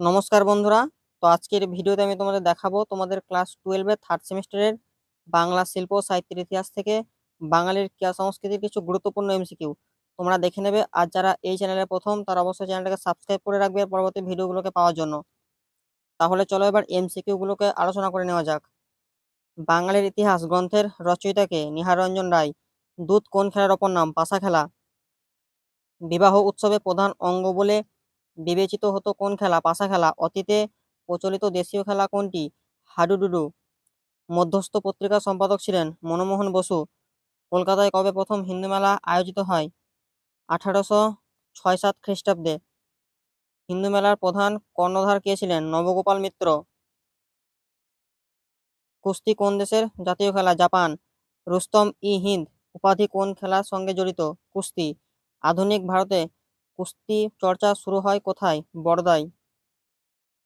নমস্কার বন্ধুরা। তো আজকের ভিডিওতে আমি তোমাদের দেখাবো তোমাদের ক্লাস টুয়েলভের থার্ড সেমিস্টারের বাংলা শিল্প সাহিত্যের ইতিহাস থেকে বাঙালির ক্রিয়া সংস্কৃতির কিছু গুরুত্বপূর্ণ এমসিকিউ তোমরা দেখে নেবে, আর যারা এই চ্যানেলে প্রথম, তারা অবশ্যই চ্যানেলটাকে সাবস্ক্রাইব করে রাখবে পরবর্তী ভিডিওগুলোকে পাওয়ার জন্য। তাহলে চলো এবার এমসিকিউ গুলোকে আলোচনা করে নেওয়া যাক। বাঙালির ইতিহাস গ্রন্থের রচয়িতাকে নিহারঞ্জন রায়। দুধ কোন খেলার অপর নাম? পাশা খেলা বিবাহ উৎসবে প্রধান অঙ্গ বলে বিবেচিত হতো কোন খেলা? পাশা খেলা। অতীতে প্রচলিত দেশীয় খেলা কোনটি? হাডুডুডু। মধ্যস্থ পত্রিকার সম্পাদক ছিলেন মনমোহন বসু। কলকাতায় কবে প্রথম হিন্দু মেলা আয়োজিত হয়? আঠারোশো ছয় সাত খ্রিস্টাব্দে। হিন্দু মেলার প্রধান কর্ণধার কে ছিলেন? নবগোপাল মিত্র। কুস্তি কোন দেশের জাতীয় খেলা? জাপান। রুস্তম ই হিন্দ। উপাধি কোন খেলার সঙ্গে জড়িত? কুস্তি। আধুনিক ভারতে কুস্তি চর্চা শুরু হয় কোথায়? বড়দায়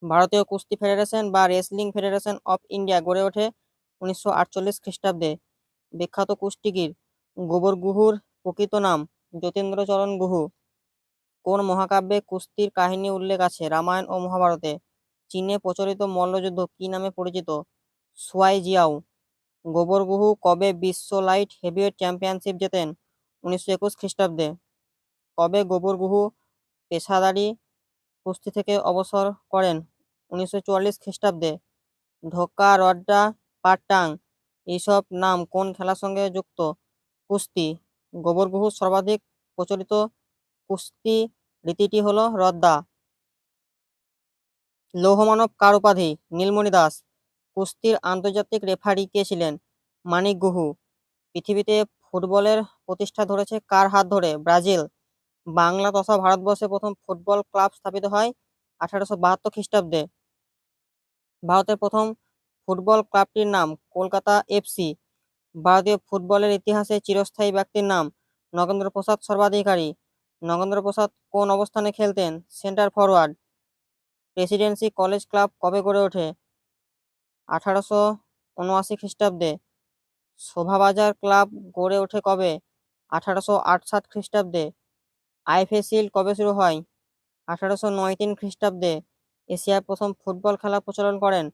ভারতীয় কুস্তি ফেডারেশন বা রেসলিং ফেডারেশন অফ ইন্ডিয়া গড়ে ওঠে উনিশশো আটচল্লিশ খ্রিস্টাব্দে। বিখ্যাত কুস্তিগির গোবর গুহুর প্রকৃত নাম যতীন্দ্রচরণ গুহু। কোন মহাকাব্যে কুস্তির কাহিনী উল্লেখ আছে? রামায়ণ ও মহাভারতে। চীনে প্রচলিত মল্লযুদ্ধ কি নামে পরিচিত? Shuai Jiao. গোবর গুহু কবে বিশ্ব লাইট হেভিওয়েট চ্যাম্পিয়নশিপ জেতেন? উনিশশো একুশ খ্রিস্টাব্দে। কবে গোবর গুহু পেশাদারি কুস্তি থেকে অবসর করেন উনিশশো চুয়াল্লিশ খ্রিস্টাব্দে। ধোক্কা রড্ডা, পাট্টাং এইসব নাম কোন খেলার সঙ্গে যুক্ত? কুস্তি। গোবর গুহুর সর্বাধিক প্রচলিত কুস্তি রীতিটি হল রদ্দা লৌহমানব কার উপাধি? নীলমণি দাস। কুস্তির আন্তর্জাতিক রেফারি কে ছিলেন? মানিক গুহু। পৃথিবীতে ফুটবলের প্রতিষ্ঠা ধরেছে কার হাত ধরে? ব্রাজিল। বাংলা তথা ভারতবর্ষে প্রথম ফুটবল ক্লাব স্থাপিত হয় আঠারোশো বাহাত্তর খ্রিস্টাব্দে। ভারতের প্রথম ফুটবল ক্লাবটির নাম কলকাতা এফসি ভারতীয় ফুটবলের ইতিহাসে চিরস্থায়ী ব্যক্তির নাম নগেন্দ্র প্রসাদ সর্বাধিকারী। নগেন্দ্র প্রসাদ কোন অবস্থানে খেলতেন? Centre forward Presidency College club কবে গড়ে ওঠে? আঠারোশো উনআশি খ্রিস্টাব্দে। শোভাবাজার ক্লাব গড়ে ওঠে কবে? আঠারোশো আট সাত খ্রিস্টাব্দে। আইএফএ শিল্ড কবে শুরু হয়? আঠারোশো নয় তিন খ্রিস্টাব্দে এশিয়ায় প্রথম ফুটবল খেলা প্রচলন করেন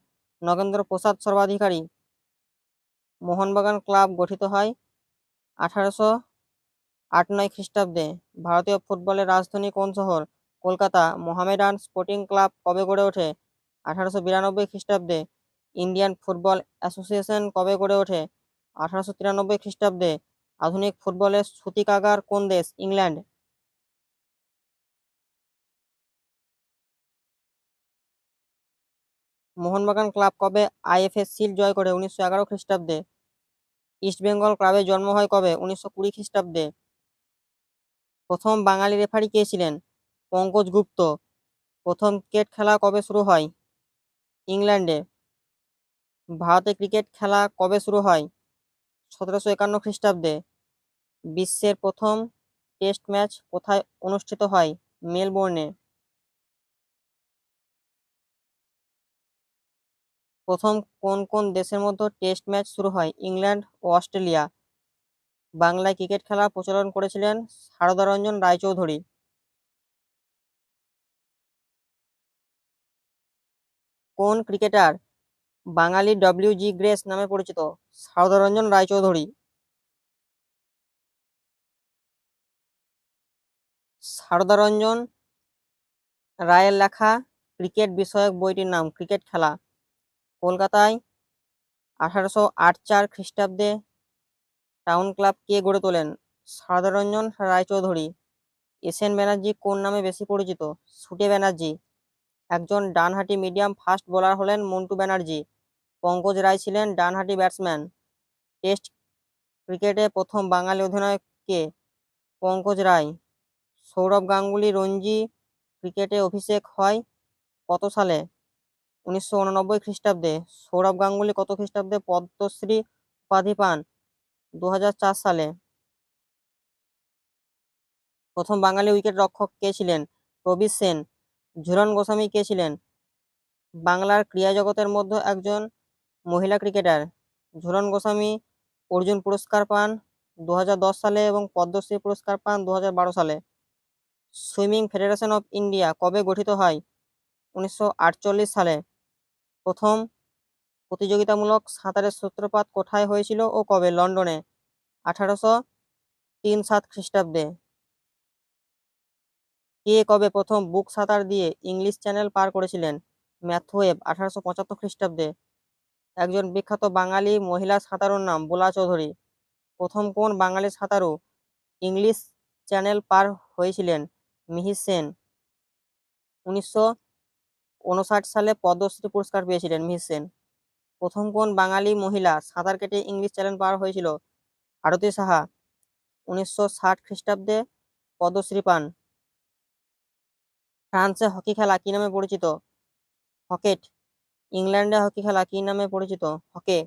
নগেন্দ্র প্রসাদ সর্বাধিকারী। মোহনবাগান ক্লাব গঠিত হয় আঠারোশো আট নয় খ্রিস্টাব্দে। ভারতীয় ফুটবলের রাজধানী কোন শহর? কলকাতা। মোহামেডান স্পোর্টিং ক্লাব কবে গড়ে ওঠে? আঠারোশো বিরানব্বই খ্রিস্টাব্দে। ইন্ডিয়ান ফুটবল অ্যাসোসিয়েশন কবে গড়ে ওঠে? আঠারোশো তিরানব্বই খ্রিস্টাব্দে। আধুনিক ফুটবলের সূতিকাগার কোন দেশ? ইংল্যান্ড। মোহনবাগান ক্লাব কবে আইএফএ শিল্ড জয় করে উনিশশো এগারো খ্রিস্টাব্দে? ইস্টবেঙ্গল ক্লাবের জন্ম হয় কবে উনিশশো কুড়ি খ্রিস্টাব্দে? প্রথম বাঙালি রেফারি কে ছিলেন? পঙ্কজ গুপ্ত। প্রথম ক্রিকেট খেলা কবে শুরু হয়? ইংল্যান্ডে। ভারতে ক্রিকেট খেলা কবে শুরু হয়? সতেরোশো একান্ন খ্রিস্টাব্দে। বিশ্বের প্রথম টেস্ট ম্যাচ কোথায় অনুষ্ঠিত হয়? মেলবোর্নে। প্রথম কোন কোন দেশের মধ্যে টেস্ট ম্যাচ শুরু হয়? ইংল্যান্ড ও অস্ট্রেলিয়া। বাংলায় ক্রিকেট খেলা প্রচলন করেছিলেন সারদারঞ্জন রায়চৌধুরী। কোন ক্রিকেটার বাঙালি ডব্লিউ জি গ্রেস নামে পরিচিত? সারদারঞ্জন রায়চৌধুরী। সারদারঞ্জন রায়ের লেখা ক্রিকেট বিষয়ক বইটির নাম, ক্রিকেট খেলা। কলকাতায় আঠারোশো আট চার খ্রিস্টাব্দে টাউন ক্লাব কে গড়ে তোলেন? সারদারঞ্জন রায়চৌধুরী। এস এন ব্যানার্জি কোন নামে বেশি পরিচিত? সুটে ব্যানার্জি। একজন ডানহাটি মিডিয়াম ফাস্ট বোলার হলেন মন্টু ব্যানার্জি। পঙ্কজ রায় ছিলেন ডানহাটি ব্যাটসম্যান। টেস্ট ক্রিকেটে প্রথম বাঙালি অধিনায়ক কে? পঙ্কজ রায়। সৌরভ গাঙ্গুলি রঞ্জি ক্রিকেটে অভিষেক হয় কত সালে? উনিশশো উননব্বই খ্রিস্টাব্দে সৌরভ গাঙ্গুলি কত খ্রিস্টাব্দে? পদ্মশ্রী উপাধি পান দু হাজার চার সালে। প্রথম বাঙালি উইকেট রক্ষক কে ছিলেন? প্রবীর সেন। ঝুলন গোস্বামী কে ছিলেন? বাংলার ক্রীড়া জগতের মধ্যে একজন মহিলা ক্রিকেটার। ঝুলন গোস্বামী অর্জুন পুরস্কার পান দু হাজার দশ সালে এবং পদ্মশ্রী পুরস্কার পান দু হাজার বারো সালে। সুইমিং ফেডারেশন অফ ইন্ডিয়া কবে গঠিত হয়? উনিশশো আটচল্লিশ সালে। প্রথম প্রতিযোগিতামূলক সাঁতারের সূত্রপাত কোথায় হয়েছিল ও কবে? লন্ডনে। আঠারোশো তিন সাত খ্রিস্টাব্দে। কে কবে প্রথম বুক সাঁতার দিয়ে ইংলিশ চ্যানেল পার করেছিলেন? ম্যাথওয়েব আঠারোশো পঁচাত্তর খ্রিস্টাব্দে। একজন বিখ্যাত বাঙালি মহিলা সাঁতারুর নাম বোলা চৌধুরী। প্রথম কোন বাঙালি সাঁতারু ইংলিশ চ্যানেল পার হয়েছিলেন? মিহির সেন। উনিশশো উনষাট সালে পদ্মশ্রী পুরস্কার পেয়েছিলেন মিহির সেন। প্রথম কোন বাঙালি মহিলা সাঁতার কেটে ইংলিশ চ্যানেল পার হয়েছিল? আরতি সাহা, উনিশশো ষাট খ্রিস্টাব্দে পদ্মশ্রী পান। ফ্রান্সে হকি খেলা কি নামে পরিচিত? হকেট। ইংল্যান্ডে হকি খেলা কি নামে পরিচিত? হকে।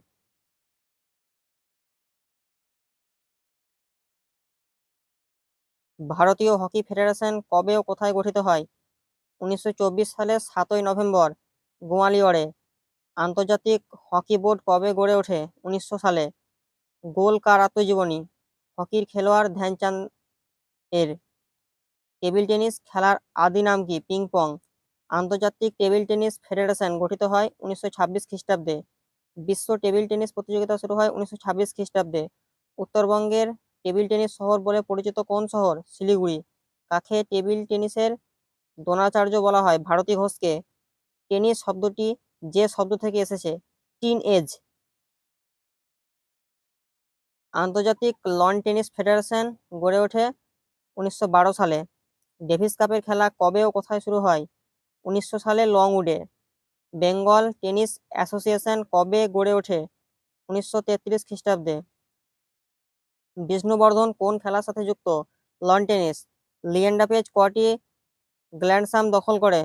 ভারতীয় হকি ফেডারেশন কবে ও কোথায় গঠিত হয়? উনিশশো সালের সাতই নভেম্বর, গোয়ালিয়রে। আন্তর্জাতিক হকি বোর্ড কবে গড়ে ওঠে উনিশশো সালে? গোল কার আত্মজীবনী? হকির খেলোয়াড় ধ্যানচাঁদ এর। টেবিল টেনিস খেলার আদি নাম কি? Ping pong. আন্তর্জাতিক টেবিল টেনিস ফেডারেশন গঠিত হয় উনিশশো ছাব্বিশ খ্রিস্টাব্দে। বিশ্ব টেবিল টেনিস প্রতিযোগিতা শুরু হয় উনিশশো ছাব্বিশ খ্রিস্টাব্দে। উত্তরবঙ্গের টেবিল টেনিস শহর বলে পরিচিত কোন শহর? শিলিগুড়ি। কাকে টেবিল টেনিসের দ্রোণাচার্য বলা হয় ভারতী ঘোষকে। টেনিস শব্দটি যে শব্দ থেকে এসেছে টিন এজ আন্তর্জাতিক লন টেনিস ফেডারেশন গড়ে ওঠে উনিশশো বারো সালে। ডেভিস কাপের খেলা কবে ও কোথায় শুরু হয়? উনিশশো সালে লংউডে। বেঙ্গল টেনিস অ্যাসোসিয়েশন কবে গড়ে ওঠে? উনিশশো তেত্রিশ খ্রিস্টাব্দে। বিষ্ণুবর্ধন কোন খেলার সাথে যুক্ত? Loan tennis. লিয়েন্ডা পেজ কটি গ্ল্যান্ডসাম দখল করে।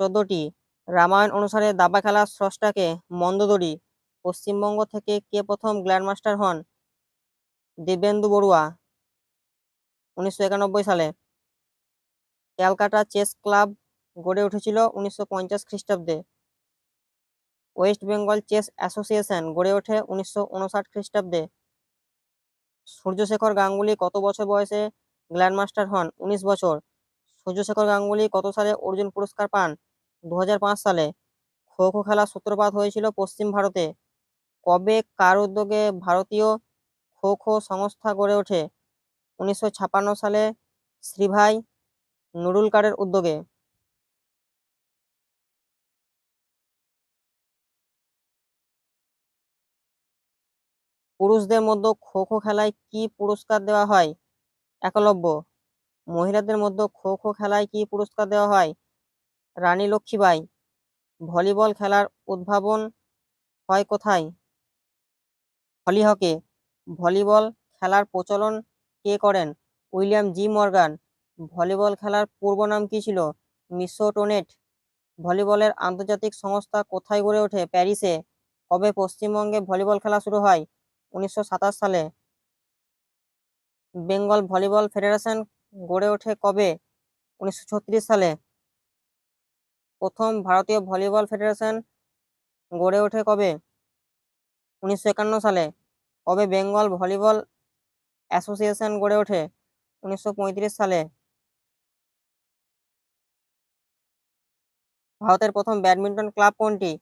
চোদ্দটি, রামায়ণ অনুসারে দাবা খেলার স্রষ্টাকে মন্দদরি পশ্চিমবঙ্গ থেকে কে প্রথম গ্ল্যান্ডমাস্টার হন? দিব্যেন্দু বড়ুয়া, উনিশশো একানব্বই সালে। ক্যালকাটা চেস ক্লাব গড়ে উঠেছিল উনিশশো পঞ্চাশ খ্রিস্টাব্দে। ওয়েস্ট বেঙ্গল চেস অ্যাসোসিয়েশন গড়ে ওঠে উনিশশো উনষাট খ্রিস্টাব্দে। সূর্যশেখর গাঙ্গুলি কত বছর বয়সে গ্ল্যান্ডমাস্টার হন? উনিশ বছর। সূর্যশেখর গাঙ্গুলি কত সালে অর্জুন পুরস্কার পান? দু হাজার পাঁচ সালে। খো খো খেলার সূত্রপাত হয়েছিল পশ্চিম ভারতে। কবে কার উদ্যোগে ভারতীয় খো খো সংস্থা গড়ে ওঠে? উনিশশো সালে শ্রীভাই নুরুলকারের উদ্যোগে। পুরুষদের মধ্যে খো খো খেলায় কি পুরস্কার দেওয়া হয়? একলব্য মহিলাদের মধ্যে খো খো খেলায় কি পুরস্কার দেওয়া হয়? রানী লক্ষ্মীবাই ভলিবল খেলার উদ্ভাবন হয় কোথায়? হলিহকে ভলিবল খেলার প্রচলন কে করেন? উইলিয়াম জি মর্গান, ভলিবল খেলার পূর্ব নাম কি ছিল? মিসোটোনেট, ভলিবলের আন্তর্জাতিক সংস্থা কোথায় গড়ে ওঠে? প্যারিসে। কবে পশ্চিমবঙ্গে ভলিবল খেলা শুরু হয়? উনিশশো সাতাশ সালে। বেঙ্গল ভলিবল ফেডারেশন গড়ে ওঠে কবে? উনিশশো ছত্রিশ সালে। প্রথম ভারতীয় ভলিবল ফেডারেশন গড়ে ওঠে কবে? উনিশশো একান্ন সালে। কবে বেঙ্গল ভলিবল অ্যাসোসিয়েশন গড়ে ওঠে? উনিশশো পঁয়ত্রিশ সালে। ভারতের প্রথম ব্যাডমিন্টন ক্লাব কোনটি?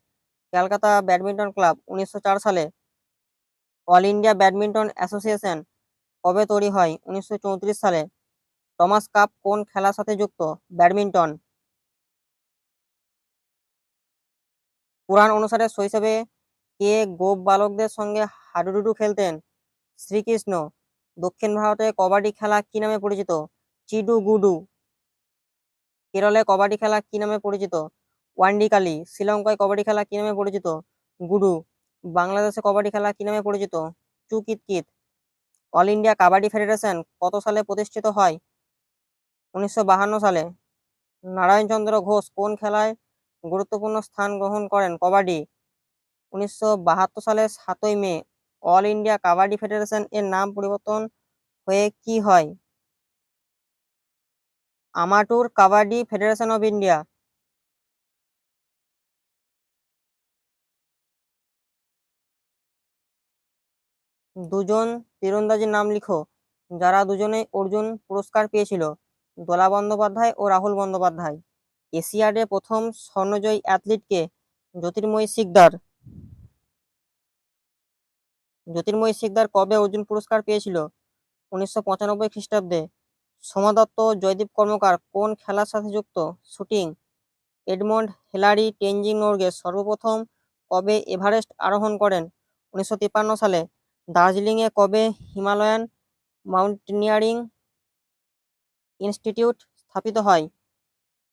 ক্যালকাতা ব্যাডমিন্টন ক্লাব, উনিশশো চার সালে। অল ইন্ডিয়া ব্যাডমিন্টন অ্যাসোসিয়েশন কবে তৈরি হয়? উনিশশো চৌত্রিশ সালে। টমাস কাপ কোন খেলার সাথে যুক্ত? ব্যাডমিন্টন। পুরাণ অনুসারে শৈশবে কে গোপ বালকদের সঙ্গে হাডুডুডু খেলতেন? শ্রীকৃষ্ণ। দক্ষিণ ভারতে কবাডি খেলা কি নামে পরিচিত? চিডু গুডু কেরলে কবাডি খেলা কি নামে পরিচিত? ওয়ান্ডিকালি। শ্রীলঙ্কায় কবাডি খেলা কি নামে পরিচিত? গুডু। বাংলাদেশে কবাডি খেলা কি নামে পরিচিত? চুকিতকিত। অল ইন্ডিয়া কাবাডি ফেডারেশন কত সালে প্রতিষ্ঠিত হয়? উনিশশো সালে নারায়ণচন্দ্র ঘোষ কোন খেলায় গুরুত্বপূর্ণ স্থান গ্রহণ করেন? কবাডি। উনিশশো বাহাত্তর সালের সাতই May, all India kabaddi federation এর নাম পরিবর্তন হয়ে কি হয়? Amateur kabaddi federation of India. দুজন তীরন্দাজের নাম লিখো, যারা দুজনে অর্জুন পুরস্কার পেয়েছিল। দোলা বন্দ্যোপাধ্যায় ও রাহুল বন্দ্যোপাধ্যায়। এশিয়াডে প্রথম স্বর্ণজয়ী অ্যাথলিটকে জ্যোতির্ময়ী সিকদার জ্যোতির্ময়ী সিকদার কবে অর্জুন পুরস্কার পেয়েছিল? উনিশশো পঁচানব্বই খ্রিস্টাব্দে। সোমা দত্ত জয়দীপ কর্মকার কোন খেলার সাথে যুক্ত? Shooting. Edmund Hillary Tenzing Norgay সর্বপ্রথম কবে এভারেস্ট আরোহণ করেন? উনিশশো তিপ্পান্ন সালে। দার্জিলিংয়ে কবে হিমালয়ান মাউন্টেনিয়ারিং ইনস্টিটিউট স্থাপিত হয়।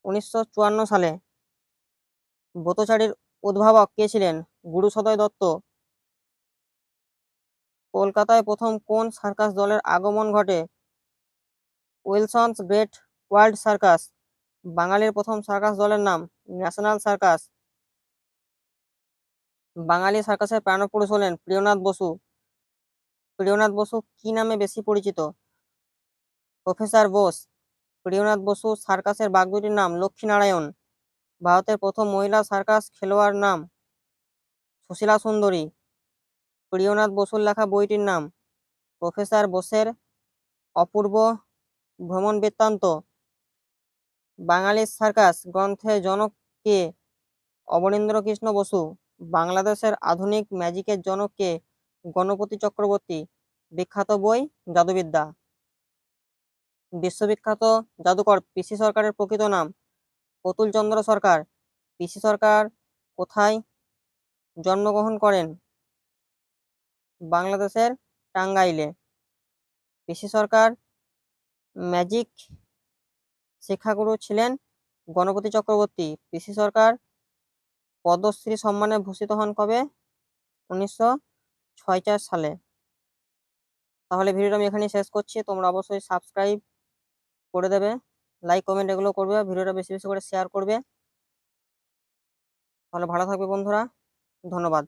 উনিশশো চুয়ান্ন সালে ব্রতচারীর উদ্ভাবক কে ছিলেন? গুরু সদয় দত্ত। কলকাতায় প্রথম কোন সার্কাস দলের আগমন ঘটে? Wilson's great world circus. বাঙালির প্রথম সার্কাস দলের নাম ন্যাশনাল সার্কাস। বাঙালি সার্কাসের প্রাণপুরুষ হলেন প্রিয়নাথ বসু। প্রিয়নাথ বসু কি নামে বেশি পরিচিত? প্রফেসর বোস। প্রিয়নাথ বসু সার্কাসের বাগদুটির নাম লক্ষ্মীনারায়ণ। ভারতের প্রথম মহিলা সার্কাস খেলোয়াড় নাম সুশীলা সুন্দরী। প্রিয়নাথ বসুর লেখা বইটির নাম প্রফেসর বোসের অপূর্ব ভ্রমণ বৃত্তান্ত। বাঙালির সার্কাস গ্রন্থের জনক কে? অবনীন্দ্র কৃষ্ণ বসু। বাংলাদেশের আধুনিক ম্যাজিকের জনক কে? গণপতি চক্রবর্তী। বিখ্যাত বই জাদুবিদ্যা। বিশ্ববিখ্যাত জাদুকর পিসি সরকারের প্রকৃত নাম প্রতুল চন্দ্র সরকার। পিসি সরকার কোথায় জন্মগ্রহণ করেন? বাংলাদেশের টাঙ্গাইলে। পিসি সরকার ম্যাজিক শিক্ষাগুরু ছিলেন গণপতি চক্রবর্তী। পিসি সরকার পদ্মশ্রী সম্মানে ভূষিত হন কবে? উনিশশো সালে। তাহলে ভিডিওটা আমি এখানেই শেষ করছি। তোমরা অবশ্যই সাবস্ক্রাইব করে দেবে। লাইক কমেন্ট এগুলো করবে, ভিডিওটা বেশি বেশি করে শেয়ার করবে। তাহলে ভালো থাকবে বন্ধুরা। ধন্যবাদ।